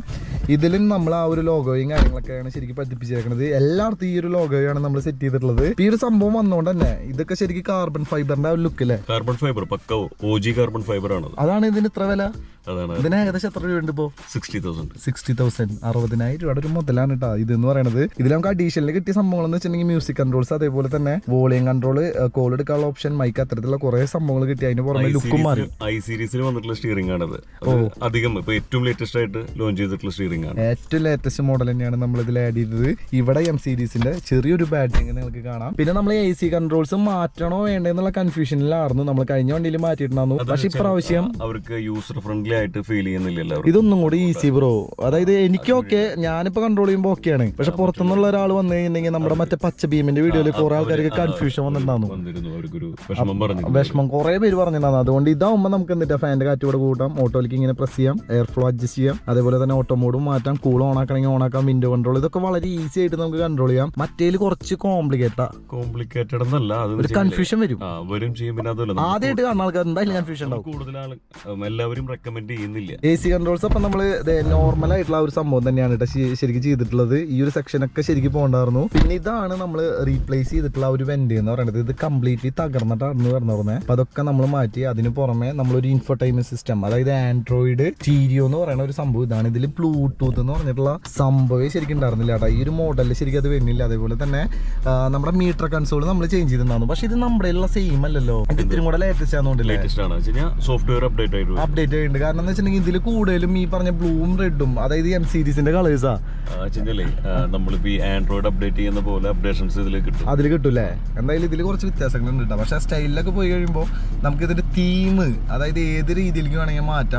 ഇതിലും നമ്മൾ ആ ഒരു ലോഗോയും കാര്യങ്ങളൊക്കെയാണ് ശരിക്കും പതിപ്പിച്ചേക്കുന്നത് എല്ലായിടത്തും ഈ ഒരു ലോഗോയാണ് നമ്മൾ സെറ്റ് ചെയ്തിട്ടുള്ളത്. ഈ ഒരു സംഭവം വന്നുകൊണ്ട് തന്നെ ഇതൊക്കെ ശരിക്കും കാർബൺ ഫൈബറിന്റെ ഒരു ലുക്ക് അല്ലേ കാർബൺ ഫൈബർ പക്ക ജി കാർബൺ ഫൈബർ ആണ് അതാണ് ഇതിന് ഇത്ര വില? ഇതിന് ഏകദേശം എത്ര രൂപയുണ്ട് ഇപ്പോ? സിക്സ്റ്റി തൗസൻഡ് സിക്സ്റ്റി തൗസൻഡ് അറുപതിനായിരം രൂപയുടെ ഒരു മുതലാണ് കേട്ടോ ഇത് എന്ന് പറയുന്നത് ഇതിൽ നമുക്ക് അഡീഷണൽ കിട്ടിയ സംഭവങ്ങൾ എന്ന് വെച്ചിട്ടുണ്ടെങ്കിൽ മ്യൂസിക് കൺട്രോൾസ് അതേപോലെ തന്നെ വോളിയം കൺട്രോൾ കോൾ എടുക്കാനുള്ള ഓപ്ഷൻ മൈക്ക് അത്തരത്തിലുള്ള കുറെ സംഭവങ്ങൾ കിട്ടി. അതിന് പുറമെ ലുക്കും മാറി. ഐ സീരീസിൽ വന്നിട്ടുള്ള സ്റ്റിയറിംഗ് ആണത്. അധികം ഇപ്പൊ ഏറ്റവും ലേറ്റസ്റ്റ് ആയിട്ട് ലോഞ്ച് ചെയ്തിട്ടുള്ള സ്റ്റിയറിംഗ് ആണ്. ഏറ്റവും ലേറ്റസ്റ്റ് മോഡൽ തന്നെയാണ് നമ്മൾ ഇതിൽ ആഡ് ചെയ്തത്. ഇവിടെ എം സീരീസിന്റെ ചെറിയൊരു ബാറ്റിംഗ് നിങ്ങൾക്ക് കാണാം. പിന്നെ നമ്മൾ എ സി കൺട്രോൾസ് മാറ്റണോ വേണ്ടെന്നുള്ള കൺഫ്യൂഷനിലായിരുന്നു നമ്മൾ കഴിഞ്ഞ വണ്ടിയിൽ മാറ്റിയിട്ടുണ്ടായിരുന്നു. പക്ഷെ ഇപ്രാവശ്യം അവർക്ക് യൂസർ ഫ്രണ്ട്ലി ആയിട്ട് ഫീൽ ചെയ്യുന്നില്ല എല്ലാവരും ഇതൊന്നും കൂടി ഈസി ബ്രോ അതായത് എനിക്കൊക്കെ ഞാനിപ്പോ കൺട്രോൾ ചെയ്യുമ്പോൾ ഓക്കെയാണ് പക്ഷെ പുറത്തുനിന്നുള്ള ഒരാൾ വന്നു കഴിഞ്ഞിട്ടുണ്ടെങ്കിൽ നമ്മുടെ മറ്റേ പച്ച ഭീമിന്റെ വീഡിയോയിൽ കുറെ ആൾക്കാർക്ക് കൺഫ്യൂഷൻ വന്നിട്ടുണ്ടായിരുന്നു. വിഷമം കുറെ പേര് പറഞ്ഞിട്ടുണ്ടായിരുന്നു. അതുകൊണ്ട് ഇതാവുമ്പോൾ നമുക്ക് എന്നിട്ട് ഫാന്റെ കാറ്റ് കൂടെ കൂട്ടാം ഓട്ടോയിലേക്ക് ഇങ്ങനെ പ്രസ് ചെയ്യാം എയർ ഫ്ലോ അഡ്ജസ്റ്റ് ചെയ്യാം. അതേപോലെ തന്നെ ഓട്ടോ മോഡും മാറ്റാം കൂൾ ഓൺ ആക്കണമെങ്കിൽ ഓൺ ആക്കാം വിൻഡോ കൺട്രോൾ ഇതൊക്കെ വളരെ ഈസി ആയിട്ട് നമുക്ക് കൺട്രോൾ ചെയ്യാം. മറ്റേ കുറച്ച് കോംപ്ലിക്കേറ്റാ കോംപ്ലിക്കേറ്റഡ് എന്നല്ല ഒരു കൺഫ്യൂഷൻ വരും. വരും ചെയ്യും പിന്നെ അതല്ല ആദ്യമായിട്ട് കാണുന്ന ആൾക്കാർ എന്തായാലും കൺഫ്യൂഷൻ ഉണ്ടാവും. കൂടുതൽ എല്ലാവരും റെക്കമെൻഡ് ചെയ്യുന്നില്ല. എ സി കൺട്രോൾസ് അപ്പം നമ്മൾ നോർമൽ ആയിട്ടുള്ള ഒരു സംഭവം തന്നെയാണ് കേട്ടോ ശരിക്കും ചെയ്തിട്ടുള്ളത്. ഈ ഒരു സെക്ഷൻ ഒക്കെ ശരിക്കും പോകണ്ടായിരുന്നു. പിന്നെ ഇതാണ് നമ്മൾ റീപ്ലേസ് ചെയ്തിട്ടുള്ള ഒരു വെന്റ് എന്ന് പറയുന്നത്. ഇത് കംപ്ലീറ്റ്ലി തകർന്നിട്ടാണ് പറഞ്ഞത് അപ്പൊ അതൊക്കെ നമ്മൾ മാറ്റി അതിന് പുറമെ നമ്മളൊരു ഇൻഫർടൈൻമെന്റ് സിസ്റ്റം അതായത് ആൻഡ്രോയിഡ് സ്റ്റീരിയോ എന്ന് പറയുന്ന ഒരു സംഭവം ഇതാണ്. ഇതിൽ ബ്ലൂടൂത്ത് എന്ന് പറഞ്ഞിട്ടുള്ള സംഭവം ശരിക്കും ഉണ്ടായിരുന്നില്ല കേട്ടോ. ഈ ഒരു മോഡലിൽ ശരിക്കും അത് വരുന്നില്ല. അതേപോലെ തന്നെ നമ്മുടെ മീറ്റർ കൺസോൾ നമ്മൾ ചേഞ്ച് ചെയ്തിട്ടുണ്ടായിരുന്നു. പക്ഷെ ഇത് നമ്മുടെ ഉള്ള സെയിം അല്ലല്ലോ. ഇത് ഇത്തിരി കൂടെ ലേറ്റസ്റ്റ് ആണെന്നുണ്ടല്ലേ? ലേറ്റസ്റ്റ് ആണ്. വെച്ച് സോഫ്റ്റ്വെയർ അപ്ഡേറ്റ് ആയിട്ട് അപ്ഡേറ്റ് ആയിട്ട് കാരണം എന്ന് വെച്ചിട്ടുണ്ടെങ്കിൽ ഇതിൽ കൂടുതലും ഈ പറഞ്ഞ ബ്ലൂവും റെഡും അതായത് എം സീരീസിന്റെ കളേഴ്സാ നമ്മളിപ്പോ ഈ ആൻഡ്രോയിഡ് അപ്ഡേറ്റ് ചെയ്യുന്ന പോലെ അപ്ഡേഷൻസ് ഇതിൽ കിട്ടും. അതിൽ കിട്ടൂലേ എന്തായാലും ഇതിൽ കുറച്ച് വ്യത്യാസങ്ങളുണ്ട് കേട്ടോ. പക്ഷെ സ്റ്റൈലിലൊക്കെ പോയി കഴിയുമ്പോൾ നമുക്ക് ഇതിന്റെ തീം അതായത് ഏത് രീതിയിലേക്ക് വേണമെങ്കിൽ മാറ്റാം.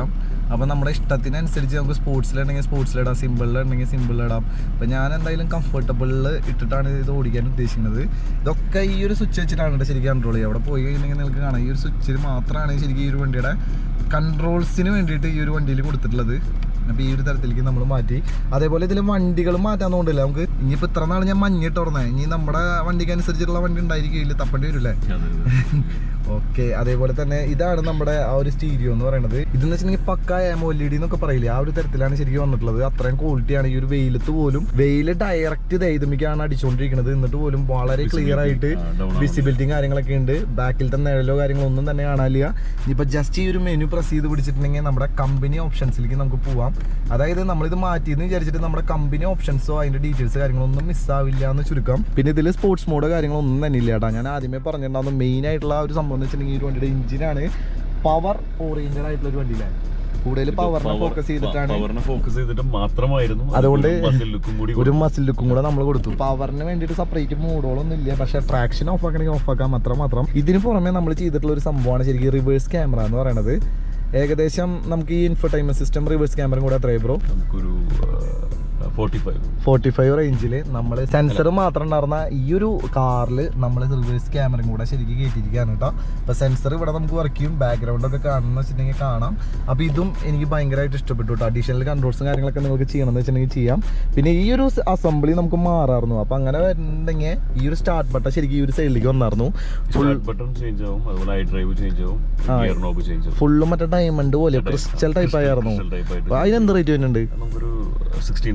അപ്പം നമ്മുടെ ഇഷ്ടത്തിനനുസരിച്ച് നമുക്ക് സ്പോർട്സിലുണ്ടെങ്കിൽ സ്പോർട്സിലിടാം സിമ്പിളിലുണ്ടെങ്കിൽ സിമ്പിളിലിടാം അപ്പോൾ ഞാൻ എന്തായാലും കംഫർട്ടബിളിൽ ഇട്ടിട്ടാണ് ഇത് ഓടിക്കാൻ ഉദ്ദേശിക്കുന്നത്. ഇതൊക്കെ ഈ ഒരു സ്വിച്ച് വെച്ചിട്ടാണ് കേട്ടോ ശരിക്കും കൺട്രോൾ ചെയ്യുക. അവിടെ പോയി കഴിഞ്ഞാൽ നിങ്ങൾക്ക് കാണാം. ഈ ഒരു സ്വിച്ചിൽ മാത്രമാണ് ശരിക്കും ഈ ഒരു വണ്ടിയുടെ കൺട്രോൾസിന് വേണ്ടിയിട്ട് ഈ ഒരു വണ്ടിയിൽ കൊടുത്തിട്ടുള്ളത്. അപ്പോൾ ഈ ഒരു തരത്തിലേക്ക് നമ്മൾ മാറ്റി. അതേപോലെ ഇതിൽ വണ്ടികൾ മാറ്റാൻ തോന്നില്ല നമുക്ക് ഇനിയിപ്പോൾ ഇത്ര നാൾ ഞാൻ മഞ്ഞിട്ട് തുറന്നേ ഇനി നമ്മുടെ വണ്ടിക്ക് അനുസരിച്ചിട്ടുള്ള വണ്ടി ഉണ്ടായിരിക്കില്ല തപ്പേണ്ടി വരില്ലേ? ഓക്കെ. അതേപോലെ തന്നെ ഇതാണ് നമ്മുടെ ആ ഒരു സ്റ്റീരിയോ എന്ന് പറയുന്നത്. ഇതെന്ന് വെച്ചിട്ടുണ്ടെങ്കിൽ പക്ക എം ഒ ഡി എന്നൊക്കെ പറയില്ലേ? ആ ഒരു തരത്തിലാണ് ശരിക്കും വന്നിട്ടുള്ളത്. അത്രയും ക്വാളിറ്റിയാണ് ഈ ഒരു വെയിലത്ത് പോലും വെയിൽ ഡയറക്റ്റ് ദൈതമിക്കാണ് അടിച്ചുകൊണ്ടിരിക്കുന്നത് എന്നിട്ട് പോലും വളരെ ക്ലിയർ ആയിട്ട് വിസിബിലിറ്റിയും കാര്യങ്ങളൊക്കെ ഉണ്ട്. ബാക്കിലത്തെ നിഴലോ കാര്യങ്ങളോ ഒന്നും തന്നെ കാണാനില്ല. ഇനിയിപ്പോൾ ജസ്റ്റ് ഈ ഒരു മെനു പ്രസ് ചെയ്ത് പിടിച്ചിട്ടുണ്ടെങ്കിൽ നമ്മുടെ കമ്പനി ഓപ്ഷൻസിലേക്ക് നമുക്ക് പോവാം. അതായത് നമ്മളിത് മാറ്റിയെന്ന് വിചാരിച്ചിട്ട് നമ്മുടെ കമ്പനി ഓപ്ഷൻസോ അതിന്റെ ഡീറ്റെയിൽസ് കാര്യങ്ങളൊന്നും മിസ്സാവില്ല എന്ന് ചുരുക്കം. പിന്നെ ഇതിൽ സ്പോർട്സ് മോഡ് കാര്യങ്ങളൊന്നും തന്നെ ഇല്ല കേട്ടോ ഞാൻ ആദ്യമേ പറഞ്ഞിട്ടുണ്ടായിരുന്നു മെയിൻ ആയിട്ടുള്ള ഒരു സംഭവം എന്ന് വെച്ചിട്ടുണ്ടെങ്കിൽ ഈ വണ്ടിയുടെ എഞ്ചിനാണ് പവർ ഓറിയന്റഡ് ആയിട്ടുള്ള ഒരു വണ്ടിയിലാണ് കൂടുതൽ പവറിനെ ഫോക്കസ് ചെയ്തിട്ടാണ്. ഫോക്കസ് ചെയ്തിട്ട് മാത്രമായിരുന്നു. അതുകൊണ്ട് ഒരു മസിൽ ലുക്കും കൂടെ നമ്മൾ കൊടുത്തു. പവറിന് വേണ്ടിയിട്ട് സെപ്പറേറ്റ് മോഡുകളൊന്നും ഇല്ല. പക്ഷെ ട്രാക്ഷൻ ഓഫ് ആക്കണമെങ്കിൽ ഓഫ് ആക്കാം. മാത്രം മാത്രം ഇതിന് പുറമെ നമ്മൾ ചെയ്തിട്ടുള്ള ഒരു സംഭവമാണ് ശരിക്കും റിവേഴ്സ് ക്യാമറ എന്ന് പറയുന്നത് ഏകദേശം നമുക്ക് ഈ ഇൻഫർടൈൻമെന്റ് സിസ്റ്റം റിവേഴ്സ് ക്യാമറയും കൂടെ എത്രയായി ബ്രോ നമുക്കൊരു ഫോർട്ടി ഫൈവ് റേഞ്ചിൽ നമ്മൾ സെൻസർ മാത്രം ഉണ്ടായിരുന്ന ഈ ഒരു കാറിൽ നമ്മൾ റിവേഴ്സ് ക്യാമറയും കൂടെ ശരിക്കും കയറ്റിയിരിക്കുകയാണ് കേട്ടോ. അപ്പോൾ സെൻസർ ഇവിടെ നമുക്ക് വർക്ക് ചെയ്യും ബാക്ക്ഗ്രൗണ്ട് ഒക്കെ കാണുന്ന വെച്ചിട്ടുണ്ടെങ്കിൽ കാണാം. അപ്പോൾ ഇതും എനിക്ക് ഭയങ്കരമായിട്ട് ഇഷ്ടപ്പെട്ടു കേട്ടോ. അഡീഷണൽ കൺട്രോൾസും കാര്യങ്ങളൊക്കെ നിങ്ങൾക്ക് ചെയ്യണമെന്ന് വെച്ചിട്ടുണ്ടെങ്കിൽ ചെയ്യാം. പിന്നെ ഈ ഒരു അസംബ്ലി നമുക്ക് മാറായിരുന്നു. അപ്പോൾ അങ്ങനെ വരുന്നുണ്ടെങ്കിൽ ഈ ഒരു സ്റ്റാർട്ട് ബട്ടൺ ശരിക്കും ഈ ഒരു സൈഡിലേക്ക് വന്നായിരുന്നു. ഫുൾ ബട്ടൺ ചേഞ്ച് ആവും അതുപോലെ ഐ ഡ്രൈവ് ചേഞ്ച് ആവും ഗിയർ നോബ് ചേഞ്ച് ആവും. ഫുള്ളും മറ്റേ ഡയമണ്ട് പോലെ ക്രിസ്റ്റൽ ടൈപ്പ് ആയിരുന്നു. അപ്പോൾ അതിന് ആയിട്ട് അതിനെന്ത് റേറ്റ് വരുന്നുണ്ട്? നമുക്കൊരു സിക്സ്റ്റീൻ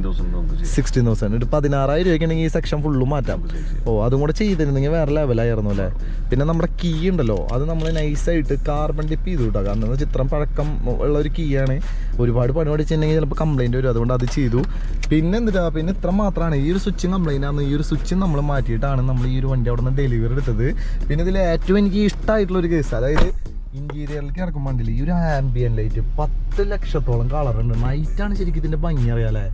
സിക്സ്റ്റീൻ തൗസൻഡ് ഒരു പതിനാറായിരം രൂപയ്ക്കാണെങ്കിൽ ഈ സെക്ഷൻ ഫുള്ളും മാറ്റാം ഓ അതും കൂടെ ചെയ്തിരുന്നെങ്കിൽ വേറെ ലെവലായിരുന്നു അല്ലേ? പിന്നെ നമ്മുടെ കീ ഉണ്ടല്ലോ. അത് നമ്മൾ നൈസായിട്ട് കാർബൺ ഡിപ്പ് ചെയ്തു കേട്ടോ. കാരണം ചിത്രം പഴക്കം ഉള്ള ഒരു കീ ആണ്. ഒരുപാട് പണി പഠിച്ചിട്ടുണ്ടെങ്കിൽ ചിലപ്പോൾ കംപ്ലൈന്റ് വരും. അതുകൊണ്ട് അത് ചെയ്തു. പിന്നെ എന്തിട്ടാ? പിന്നെ ഇത്ര മാത്രമാണ്. ഈ ഒരു സ്വിച്ചും കംപ്ലൈന്റ് ആണ്. ഈ ഒരു സ്വിച്ച് നമ്മൾ മാറ്റിയിട്ടാണ് നമ്മൾ ഈ ഒരു വണ്ടി അവിടെ നിന്ന് ഡെലിവറി എടുത്തത്. പിന്നെ ഇതിൽ ഏറ്റവും എനിക്ക് ഇഷ്ടമായിട്ടുള്ള ഒരു കേസ് അതായത് ഇന്റീരിയറിലേക്ക് ഇറക്കുമ്പോൾ ഈ ഒരു ആംബിയൻ ലൈറ്റ് പത്ത് ലക്ഷത്തോളം കളർ ഉണ്ട്. നൈറ്റ് ആണ് ശരിക്കും ഇതിന്റെ ഭംഗി അറിയാലേ.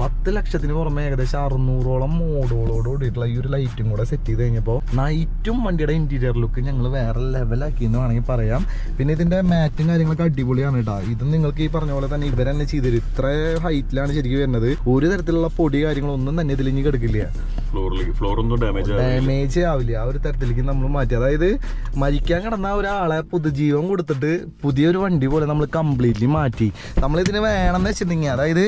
പത്ത് ലക്ഷത്തിന് പുറമെ ഏകദേശം അറുന്നൂറോളം മോഡുകളോട് കൂടിയിട്ടുള്ള ഈ ഒരു ലൈറ്റും കൂടെ സെറ്റ് ചെയ്ത് കഴിഞ്ഞപ്പോൾ നൈറ്റും വണ്ടിയുടെ ഇന്റീരിയർ ലുക്ക് ഞങ്ങൾ വേറെ ലെവലാക്കി എന്ന് വേണമെങ്കിൽ പറയാം. പിന്നെ ഇതിന്റെ മാറ്റും കാര്യങ്ങളൊക്കെ അടിപൊളിയാണ് കേട്ടോ ഇത് നിങ്ങൾക്ക് ഈ പറഞ്ഞ പോലെ തന്നെ ഇവർ തന്നെ ചെയ്തത് ഇത്ര ഹൈറ്റിലാണ് ശരിക്കും വരുന്നത്. ഒരു തരത്തിലുള്ള പൊടി കാര്യങ്ങളൊന്നും തന്നെ ഇതിൽ ഇനി കിടക്കില്ല ഡാമേജ് ആവില്ല. ഡാമേജ് ആവില്ല. ആ ഒരു തരത്തിലേക്ക് നമ്മൾ മാറ്റി. അതായത് മരിക്കാൻ കിടന്ന ഒരാളെ പുതുജീവൻ കൊടുത്തിട്ട് പുതിയൊരു വണ്ടി പോലെ നമ്മൾ കംപ്ലീറ്റ്ലി മാറ്റി. നമ്മളിതിന് വേണമെന്ന് വെച്ചിട്ടുണ്ടെങ്കിൽ അതായത്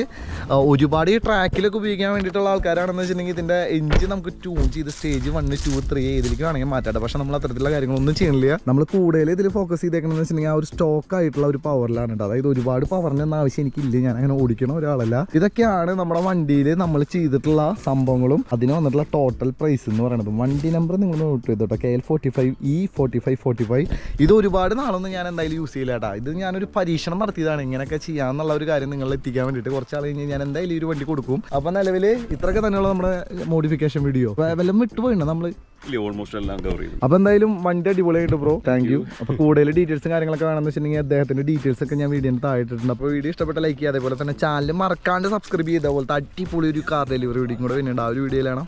ഒരുപാട് ഈ ട്രാക്കിലൊക്കെ ഉപയോഗിക്കാൻ വേണ്ടിയിട്ടുള്ള ആൾക്കാരാണെന്ന് വെച്ചിട്ടുണ്ടെങ്കിൽ ഇതിന്റെ എഞ്ചിൻ നമുക്ക് ട്യൂൺ ചെയ്ത് സ്റ്റേജ് വൺ ടു ത്രീ ഇതിലേക്ക് വേണമെങ്കിൽ മാറ്റാം പക്ഷേ നമ്മൾ അത്തരത്തിലുള്ള കാര്യങ്ങളൊന്നും ചെയ്യണില്ല. നമ്മൾ കൂടുതൽ ഇതിൽ ഫോക്കസ് ചെയ്തേക്കണമെന്ന് വെച്ചിട്ടുണ്ടെങ്കിൽ ആ ഒരു സ്റ്റോക്ക് ആയിട്ടുള്ള ഒരു പവറിലാണ് കേട്ടോ. അതായത് ഒരുപാട് പവറിനൊന്നും ആവശ്യം എനിക്കില്ല ഞാൻ അങ്ങനെ ഓടിക്കണ ഒരാളല്ല. ഇതൊക്കെയാണ് നമ്മുടെ വണ്ടിയിൽ നമ്മൾ ചെയ്തിട്ടുള്ള സംഭവങ്ങളും അതിന് വന്നിട്ടുള്ള ടോട്ടൽ പ്രൈസ് എന്ന് പറയുന്നത്. വണ്ടി നമ്പർ നിങ്ങൾ note ചെയ്തോട്ടോ. K L forty five E forty five forty five ഇത് ഒരുപാട് നാളൊന്നും ഞാൻ എന്തായാലും യൂസ് ചെയ്യില്ല കേട്ടോ ഇത് ഞാനൊരു പരീക്ഷണം നടത്തിയതാണ്. ഇങ്ങനെയൊക്കെ ചെയ്യാന്നുള്ള ഒരു കാര്യം നിങ്ങളിൽ എത്തിക്കാൻ വേണ്ടിയിട്ട് കുറച്ച് ആൾ കഴിഞ്ഞ് ഞാൻ എന്തായാലും ഈ ഒരു വണ്ടി കൊടുക്കും. അപ്പം നിലവിൽ ഇത്രയൊക്കെ തന്നെയുള്ള നമ്മുടെ മോഡിഫിക്കേഷൻ വീഡിയോ വല്ലതും വിട്ടുപോയിട്ടുണ്ട് നമ്മൾ ഓൾമോസ്റ്റ് എല്ലാം കവർ ചെയ്തു. അപ്പൊ എന്തായാലും വണ്ടി അടിപൊളിയായിട്ട് ബ്രോ താങ്ക് യു അപ്പൊ കൂടുതൽ ഡീറ്റെയിൽസും കാര്യങ്ങളൊക്കെ വേണമെന്ന് വെച്ചിട്ടുണ്ടെങ്കിൽ അദ്ദേഹത്തിന്റെ ഡീറ്റെയിൽസ് ഒക്കെ ഞാൻ വീഡിയോയിൽ താഴെട്ടിട്ടുണ്ട്. അപ്പോൾ വീഡിയോ ഇഷ്ടപ്പെട്ട ലൈക്ക് ചെയ്യുക. അതേപോലെ തന്നെ ചാനൽ മറക്കാണ്ട് സബ്സ്ക്രൈബ് ചെയ്ത പോലത്തെ അടിപൊളി ഒരു കാർ ഡെലിവറി വീഡിയോ കൂടെ വരുന്നുണ്ട്. ആ ഒരു വീഡിയോയിലാണ്